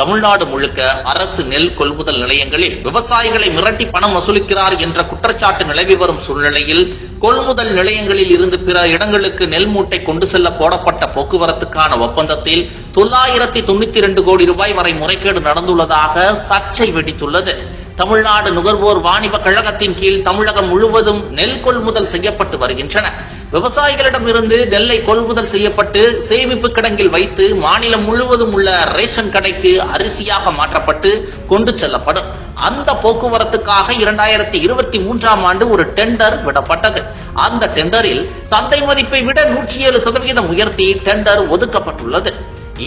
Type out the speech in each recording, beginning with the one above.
தமிழ்நாடு முழுக்க அரசு நெல் கொள்முதல் நிலையங்களில் விவசாயிகளை மிரட்டி பணம் வசூலிக்கிறார் என்ற குற்றச்சாட்டு நிலவி வரும் சூழ்நிலையில் கொள்முதல் நிலையங்களில் இருந்து பிற இடங்களுக்கு நெல் மூட்டை கொண்டு செல்ல போடப்பட்ட போக்குவரத்துக்கான ஒப்பந்தத்தில் தொள்ளாயிரத்தி தொண்ணூத்தி இரண்டு கோடி ரூபாய் வரை முறைகேடு நடந்துள்ளதாக சர்ச்சை வெடித்துள்ளது. தமிழ்நாடு நுகர்வோர் வாணிப கழகத்தின் கீழ் தமிழகம் முழுவதும் நெல் கொள்முதல் செய்யப்பட்டு வருகின்றன. விவசாயிகளிடமிருந்து நெல்லை கொள்முதல் செய்யப்பட்டு சேமிப்பு கிடங்கில் வைத்து மாநிலம் முழுவதும் உள்ள ரேஷன் கடைக்கு அரிசியாக மாற்றப்பட்டு கொண்டு செல்லப்படும். அந்த போக்குவரத்துக்காக இரண்டாயிரத்தி இருபத்தி மூன்றாம் ஆண்டு ஒரு டெண்டர் விடப்பட்டது. அந்த டெண்டரில் சந்தை மதிப்பை விட நூற்றி ஏழு சதவீதம் உயர்த்தி டெண்டர் ஒதுக்கப்பட்டுள்ளது.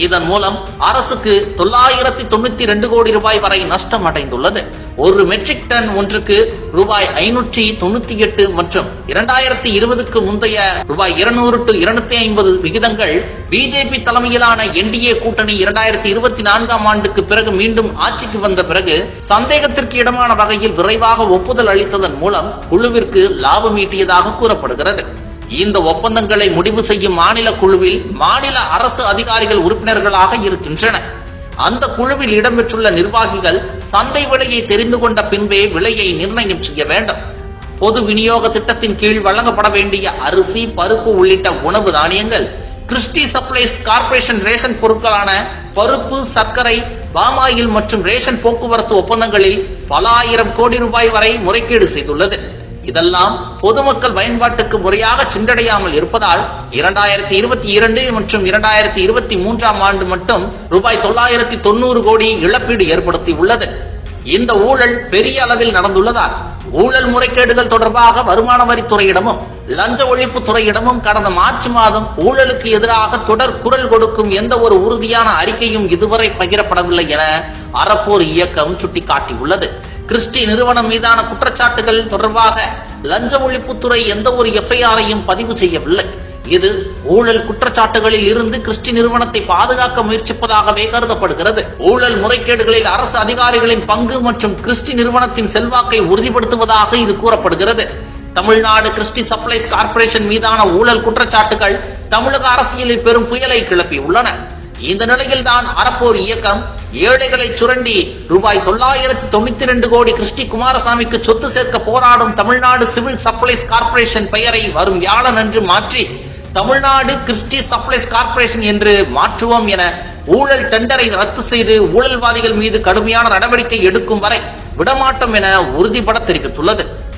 இதன் மூலம் அரசுக்கு தொள்ளாயிரத்தி தொண்ணூத்தி ரெண்டு கோடி ரூபாய் வரை நஷ்டம் அடைந்துள்ளது. ஒரு மெட்ரிக் டன் ஒன்றுக்கு ரூபாய் ஐநூற்றி தொண்ணூத்தி எட்டு மற்றும் இரண்டாயிரத்தி இருபதுக்கு முந்தைய ரூபாய் இருநூறு டு இருநூத்தி ஐம்பது விகிதங்கள் பிஜேபி தலைமையிலான என்டிஏ கூட்டணி இரண்டாயிரத்தி இருபத்தி நான்காம் ஆண்டுக்கு பிறகு மீண்டும் ஆட்சிக்கு வந்த பிறகு சந்தேகத்திற்கு இடமான வகையில் விரைவாக ஒப்புதல் அளித்ததன் மூலம் குழுவிற்கு லாபம் ஈட்டியதாக கூறப்படுகிறது. இந்த ஒப்பந்தங்களை முடிவு செய்யும் மாநில குழுவில் மாநில அரசு அதிகாரிகள் உறுப்பினர்களாக இருக்கின்றன. அந்த குழுவில் இடம்பெற்றுள்ள நிர்வாகிகள் சந்தை விலையை தெரிந்து கொண்ட பின்பே விலையை நிர்ணயம் செய்ய வேண்டும். பொது விநியோக திட்டத்தின் கீழ் வழங்கப்பட வேண்டிய அரிசி பருப்பு உள்ளிட்ட உணவு தானியங்கள் கிறிஸ்டி சப்ளைஸ் கார்ப்பரேஷன் ரேஷன் பொருட்களான பருப்பு சர்க்கரை பாமாயில் மற்றும் ரேஷன் போக்குவரத்து ஒப்பந்தங்களில் பல ஆயிரம் கோடி ரூபாய் வரை முறைகேடு செய்துள்ளது. இதெல்லாம் பொதுமக்கள் பயன்பாட்டுக்கு முறையாக சென்றடையாமல் இருப்பதால் இரண்டாயிரத்தி இருபத்தி இரண்டு மற்றும் இரண்டாயிரத்தி இருபத்தி மூன்றாம் ஆண்டு மட்டும் ரூபாய் தொள்ளாயிரத்தி தொண்ணூறு கோடி இழப்பீடு ஏற்படுத்தி உள்ளது இந்த ஊழல் பெரிய அளவில் நடந்துள்ளதால் ஊழல் முறைகேடுகள் தொடர்பாக வருமான வரித்துறையிடமும் லஞ்ச ஒழிப்பு துறையிடமும் கடந்த மார்ச் மாதம் ஊழலுக்கு எதிராக தொடர் குரல் கொடுக்கும் எந்த ஒரு உறுதியான அறிக்கையும் இதுவரை பகிரப்படவில்லை என அறப்போர் இயக்கம் சுட்டிக்காட்டியுள்ளது. கிறிஸ்டி நிறுவனம் மீதான குற்றச்சாட்டுகள் தொடர்பாக லஞ்ச ஒழிப்புத்துறை எந்த ஒரு எஃப்ஐஆரையும் பதிவு செய்யவில்லை. இது ஊழல் குற்றச்சாட்டுகளில் இருந்து கிறிஸ்டி நிறுவனத்தை பாதுகாக்க முயற்சிப்பதாகவே கருதப்படுகிறது. ஊழல் முறைகேடுகளில் அரசு அதிகாரிகளின் பங்கு மற்றும் கிறிஸ்டி நிறுவனத்தின் செல்வாக்கை உறுதிப்படுத்துவதாக இது கூறப்படுகிறது. தமிழ்நாடு கிறிஸ்டி சப்ளைஸ் கார்ப்பரேஷன் மீதான ஊழல் குற்றச்சாட்டுகள் தமிழக அரசியலில் பெரும் புயலை கிளப்பியுள்ளன. இந்த நிலையில் தான் அறப்போர் இயக்கம் ஏழைகளை சுரண்டி ரூபாய் தொள்ளாயிரத்தி தொண்ணூத்தி ரெண்டு கோடி கிறிஸ்டி குமாரசாமிக்கு சொத்து சேர்க்க போராடும் தமிழ்நாடு சிவில் சப்ளைஸ் கார்ப்பரேஷன் பெயரை வரும் வியாழன் அன்று மாற்றி தமிழ்நாடு கிறிஸ்டி சப்ளைஸ் கார்ப்பரேஷன் என்று மாற்றுவோம் என ஊழல் டெண்டரை ரத்து செய்து ஊழல்வாதிகள் மீது கடுமையான நடவடிக்கை எடுக்கும் வரை விடமாட்டோம் என உறுதிபட தெரிவித்துள்ளது.